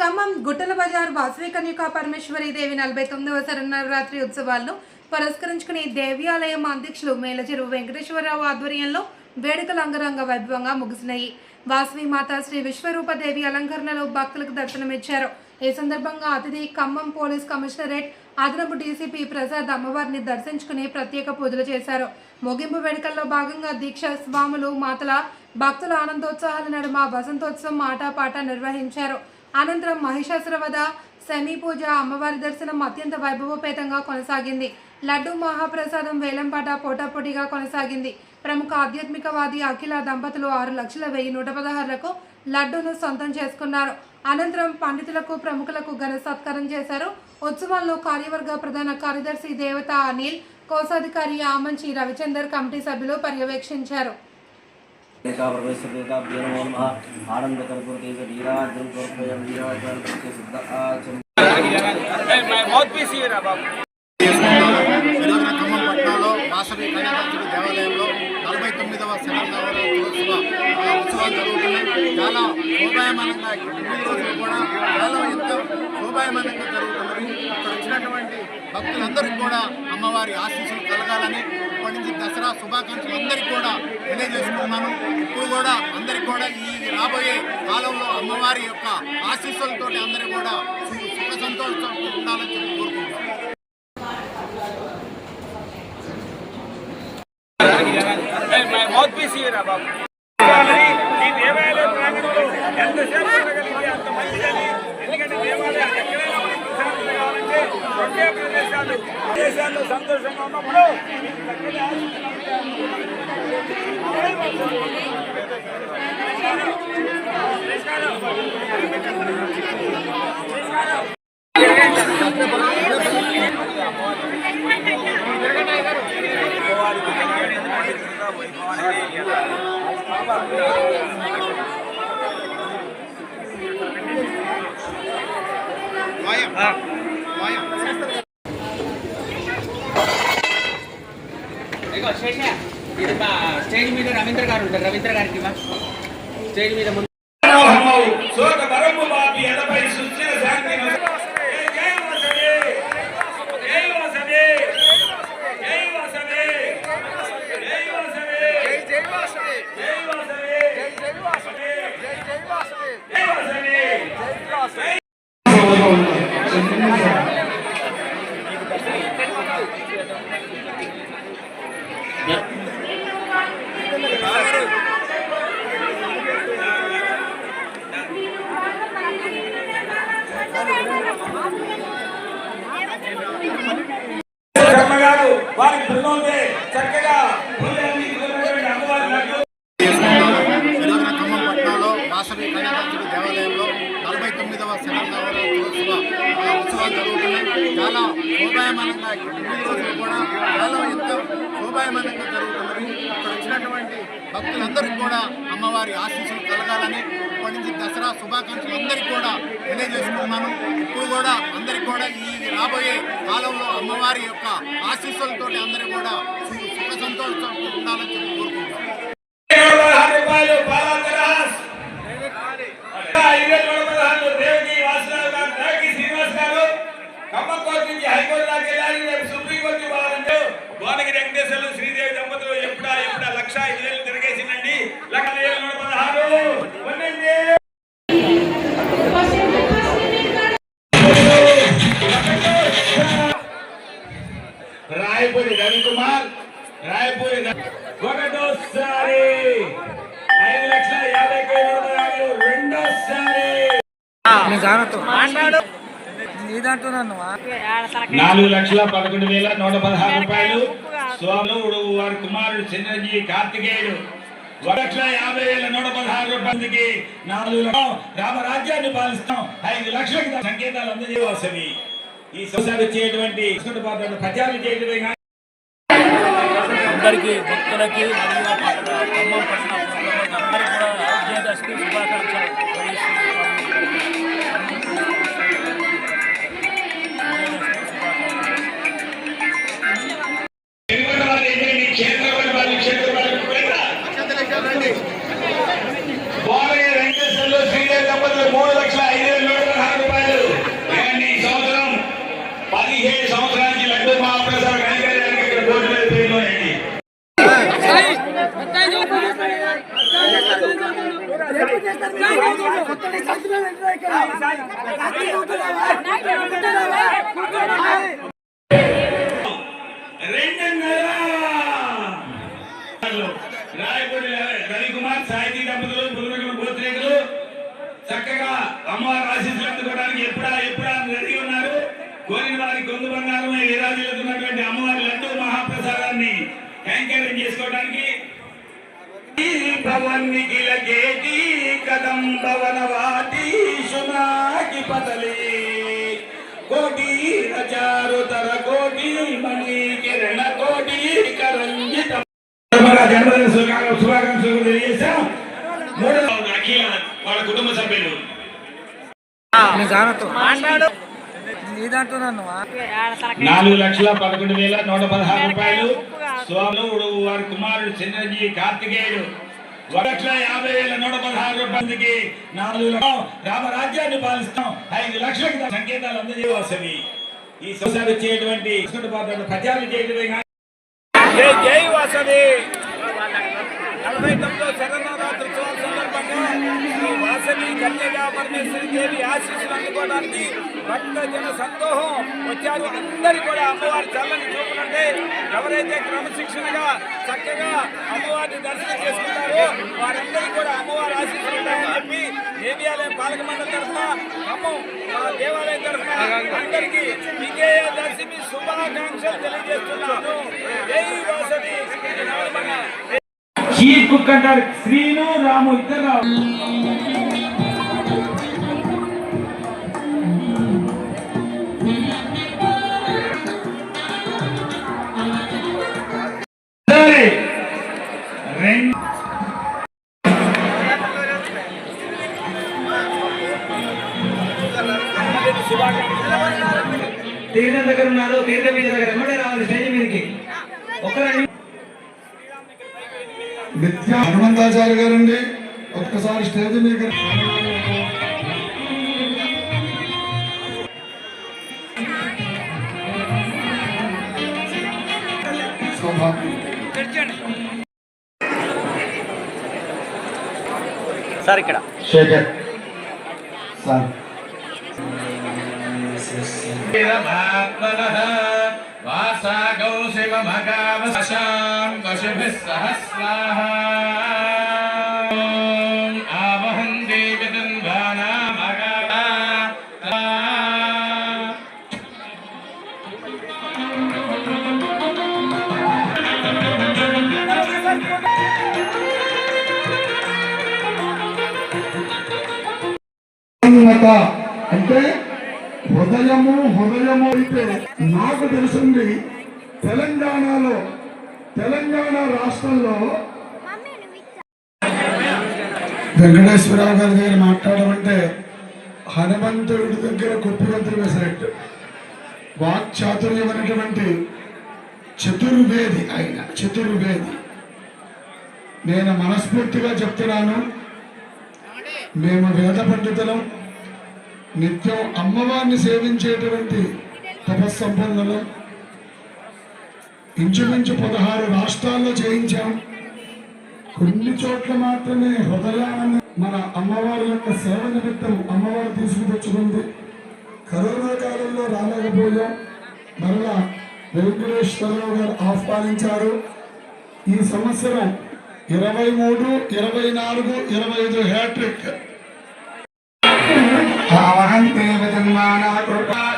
ఖమ్మం గుట్టల బజార్ వాసవి కన్యకా పరమేశ్వరి దేవి నలభై తొమ్మిదవ శరన్నవరాత్రి ఉత్సవాలను పురస్కరించుకుని దేవాలయం అధ్యక్షులు మేలచెరువు వెంకటేశ్వరరావు ఆధ్వర్యంలో వేడుకలు అంగరంగ వైభవంగా ముగిసినాయి. వాసవి మాత శ్రీ విశ్వరూపదేవి అలంకరణలో భక్తులకు దర్శనమిచ్చారు. ఈ సందర్భంగా అతిథి ఖమ్మం పోలీస్ కమిషనరేట్ అదనపు డీసీపీ ప్రసాద్ అమ్మవారిని దర్శించుకుని ప్రత్యేక పూజలు చేశారు. ముగింపు వేడుకల్లో భాగంగా దీక్ష స్వాములు మాతల భక్తుల ఆనందోత్సాహాల నడుమ వసంతోత్సవం ఆటపాట నిర్వహించారు. అనంతరం మహిషాసురవధ వధ పూజ అమ్మవారి దర్శనం అత్యంత వైభవోపేతంగా కొనసాగింది. లడ్డు మహాప్రసాదం వేలంపాట పోటాపోటీగా కొనసాగింది. ప్రముఖ ఆధ్యాత్మికవాది అఖిల దంపతులు ఆరు లక్షల వెయ్యి నూట పదహారులకు లడ్డూను సొంతం చేసుకున్నారు. అనంతరం పండితులకు ప్రముఖులకు ఘన సత్కారం చేశారు. ఉత్సవాల్లో కార్యవర్గ ప్రధాన కార్యదర్శి దేవత అనిల్ కోశాధికారి ఆమంచి రవిచందర్ కమిటీ సభ్యులు పర్యవేక్షించారు. పట్టణంలో మాసవి దేవాలయంలో నలభై తొమ్మిదవ శతాబ్దంలో ఉత్సవాలు జరుగుతుంది చాలా శోభాయమానంగా ఎనిమిది రోజులు కూడా చాలా ఎంతో శోభాయమానంగా జరుగుతున్నది. ఇక్కడ వచ్చినటువంటి భక్తులందరికీ కూడా అమ్మవారి ఆశీస్సులు కలగాలని ఇప్పటి నుంచి దసరా శుభాకాంక్షలు అందరికీ కూడా తెలియజేసుకున్నాను ఇప్పుడు కూడా అందరికీ కూడా ఈ రాబోయే కాలంలో అమ్మవారి యొక్క ఆశీస్సులతో అందరూ కూడా సుఖ సంతోషంతో ఉండాలని చెప్పి కోరుకుంటున్నాను. మౌత్ పీస్ బాబు? ఒకే ప్రదేశాలు ప్రదేశాల్లో సంతోషంగా ఉన్నప్పుడు చక్కగా స్టేజ్ మీద రవీంద్ర గారు ఉంటారు. రవీంద్ర గారికి స్టేజ్ మీద ముందు బృందంతో చక్కగా పట్టణంలో వాసవి దేవాలయంలో నలభై తొమ్మిదవ ఉత్సవాలు జరుగుతున్నాయి. చాలా శోభాయమానంగా ఎనిమిది రోజులు కూడా చాలా ఎంతో శోభాయమానంగా జరుగుతున్నది. వచ్చినటువంటి భక్తులందరికీ కూడా అమ్మవారి ఆశీస్సులు కలగాలని ఇప్పటి నుంచి దసరా శుభాకాంక్షలు అందరికీ కూడా తెలియజేసుకున్నాను ఇప్పుడు కూడా అందరికీ కూడా ఈ రాబోయే కాలంలో అమ్మవారి యొక్క ఆశీస్సులతోటి అందరూ కూడా నాలుగు లక్షల పదకొండు వేల నూట పదహారు రూపాయలు. స్వాముడు వారి కుమారుడు చిరంజీవి కార్తికేయుడు. ఒక లక్ష యాభై వేల నూట పదహారు రూపాయలకి నాలుగు లక్షలు రామరాజ్యాన్ని పాలిస్తాం. ఐదు లక్షలకు సంకేతాలు అందజేయవలసినవి ఈ సంవత్సరాలు వచ్చేటువంటి ప్రచారం చేయడమే అందరికీ భక్తులకి మరియు ఖమ్మం పట్టణ ప్రజలకు అందరికీ కూడా విజయదశమి శుభాకాంక్షలు. రాయపూడి రవికుమార్ సాహితీ దంపతులు పురుగులు భూత్రేకులు చక్కగా అమ్మవారి ఆశీస్సులు అందుకోవడానికి ఎప్పుడా ఎప్పుడా అని రెడీ ఉన్నారు. కోరిన వారి కొంగు బంగారం విరాజిల్లుతున్నటువంటి అమ్మవారి లడ్డు మహాప్రసాదాన్ని కైంకర్యం చేసుకోవడానికి భవన్నిఖిల కేటి కదంబ వనవాటి శునాకి పతలి కోటి చారుతర కోటి మణి నాలుగు లక్షల పదకొండు వేల నూట పదహారు రూపాయలు స్వాములు వారి కుమారుడు చిన్నజీ కార్తికేయుడు. ఒక లక్షల యాభై వేల నూట పదహారు రూపాయలకి నాలుగు లక్ష రామరాజ్యాన్ని పాలిస్తాం. ఐదు లక్షలకు సంకేతాలు అందజేయవలసినవి. ఈ సంవత్సరాలు వచ్చేటువంటి ప్రచారం చేయడమే కానీ జై వాసవి. నలభై తొమ్మిదో శరణవరాత్రి శ్రీ కన్యగా పరమేశ్వరి దేవి ఆశీస్సులు అందుకోవడానికి భక్త జన సందోహం వచ్చారు. అందరి కూడా అమ్మవారి చల్లని చూపులంటే ఎవరైతే క్రమశిక్షణగా చక్కగా అమ్మవారిని దర్శనం చేసుకుంటారో వారందరికీ కూడా అమ్మవారి ఆశీస్సులు ఉంటాయని చెప్పి దేవాలయం పాలక మండలి తరఫున ఖమ్మం మా దేవాలయం తరఫున అందరికీ విజయ దర్శిని శుభాకాంక్షలు తెలియజేస్తున్నాను. జై వాసవి. చీఫ్ కుక్ అంటారు శ్రీను రాము ఇద్దరు రావు తీర్థం దగ్గర ఉన్నారు తీర్థం మీద దగ్గర ఎమ్మడే రావాలి స్టేజ్ మీదకి. ఒకరండి నిత్య హనుమంతాచార్య గారండి ఒక్కసారి స్టేజ్ మీద సార్ ఇక్కడ. సార్. వాసాగౌ శివమగావశాం వశుభిः సహస్రాः ఆవహం అంటే హృదయము హృదయము అయితే నాకు తెలిసింది. తెలంగాణలో తెలంగాణ రాష్ట్రంలో వెంకటేశ్వరరావు గారి దగ్గర మాట్లాడమంటే హనుమంతుడి దగ్గర కుప్పిగంతులు వేసినట్టు. వాక్చాతుర్యం అనేటువంటి చతుర్వేది ఆయన చతుర్వేది. నేను మనస్ఫూర్తిగా చెప్తున్నాను. మేము వేద పండితులం. నిత్యం అమ్మవారిని సేవించేటువంటి తపస్సంపన్నులు. ఇంచుమించు పదహారు రాష్ట్రాల్లో చేయించాం. కొన్ని చోట్ల మాత్రమే హృదయాన్ని మన అమ్మవారి యొక్క సేవ నిమిత్తం అమ్మవారు తీసుకువచ్చుకుంది. కరోనా కాలంలో రాలేకపోయాం. మరలా వెంకటేశ్వరరావు గారు ఆహ్వానించారు. ఈ సంవత్సరం ఇరవై మూడు ఇరవై నాలుగు ఇరవై ఐదు హ్యాట్రిక్ भवन्ति विद्यमानः कृपा